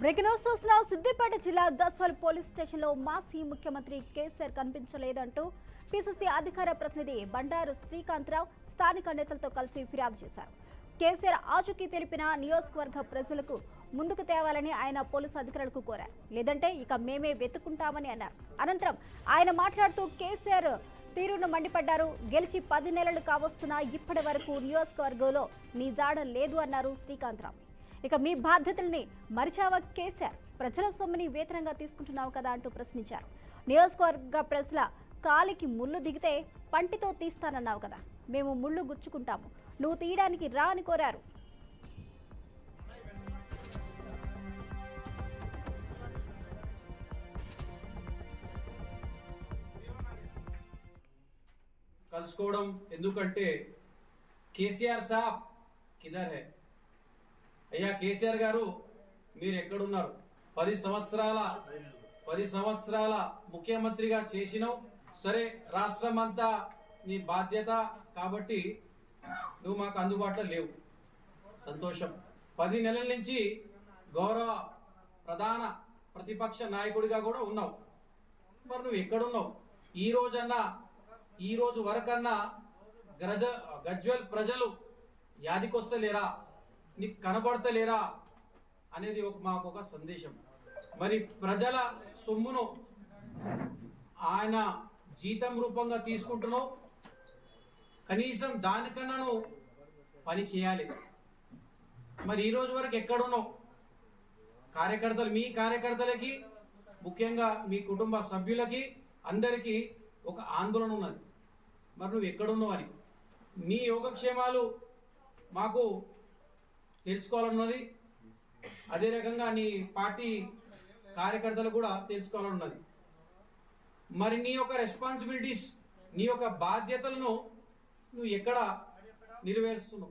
Breaking news చూస్తున్నాం సిద్దిపేట జిల్లా గస్వల్ police స్టేషన్లో మాజీ ముఖ్యమంత్రి కేసీఆర్ కనిపించలేదంటూ పిసిసి అధికార ప్రతినిధి బండారు శ్రీకాంతరావు స్థానిక నేతలతో కలిసి ఫిర్యాదు చేశారు. కేసీఆర్ ఆచూకీ తెలిపిన నియోజకవర్గ ప్రజలకు ముందుకు తేవాలని ఆయన పోలీసు అధికారులకు కోరారు. లేదంటే ఇక మేమే వెతుకుంటామని అన్నారు. అనంతరం ఆయన మాట్లాడుతూ కేసీఆర్ తీరును మండిపడ్డారు. గెలిచి పది నెలలు కావస్తున్నా ఇప్పటి వరకు నియోజకవర్గంలో నీ జాడ లేదు అన్నారు శ్రీకాంతరావు. ఇక మీ బాధ్యతల్ని మరిచావా కేసీఆర్? ప్రజల సొమ్ముని వేతనంగా తీసుకుంటున్నావు కదా అంటూ ప్రశ్నించారు. నియోజకవర్గ ప్రజల కాలికి ముళ్ళు దిగితే పంటితో తీస్తానన్నావు కదా. మేము ముళ్ళు గుచ్చుకుంటాము. నువ్వు తీయడానికి రా అని కోరారు. కలుసుకోవడం ఎందుకంటే కేసీఆర్ సాబ్ కిదర్ హై. అయ్యా కేసీఆర్ గారు మీరు ఎక్కడున్నారు? పది సంవత్సరాల పది సంవత్సరాల ముఖ్యమంత్రిగా చేసినావు. సరే రాష్ట్రం అంతా నీ బాధ్యత కాబట్టి నువ్వు మాకు అందుబాటులో లేవు. సంతోషం. పది నెలల నుంచి గౌరవ ప్రధాన ప్రతిపక్ష నాయకుడిగా కూడా ఉన్నావు. మరి నువ్వు ఎక్కడున్నావు? ఈ రోజన్నా ఈ రోజు వరకన్నా గ్రజ గజ్వల్ ప్రజలు యాదికొస్తలేరా? నీకు కనబడతలేరా అనేది ఒక మాకు ఒక సందేశం. మరి ప్రజల సొమ్మును ఆయన జీతం రూపంగా తీసుకుంటున్నావు. కనీసం దానికన్నాను పని చేయాలి. మరి ఈ రోజు వరకు ఎక్కడున్నావు? కార్యకర్తలు మీ కార్యకర్తలకి ముఖ్యంగా మీ కుటుంబ సభ్యులకి అందరికీ ఒక ఆందోళన ఉన్నది. మరి నువ్వు ఎక్కడున్నావు అని. నీ యోగక్షేమాలు మాకు తెలుసుకోవాలన్నది అదే రకంగా నీ పార్టీ కార్యకర్తలు కూడా తెలుసుకోవాలన్నది మరి నీ యొక్క రెస్పాన్సిబిలిటీస్ నీ యొక్క బాధ్యతలను నువ్వు ఎక్కడ నెరవేరుస్తున్నావు?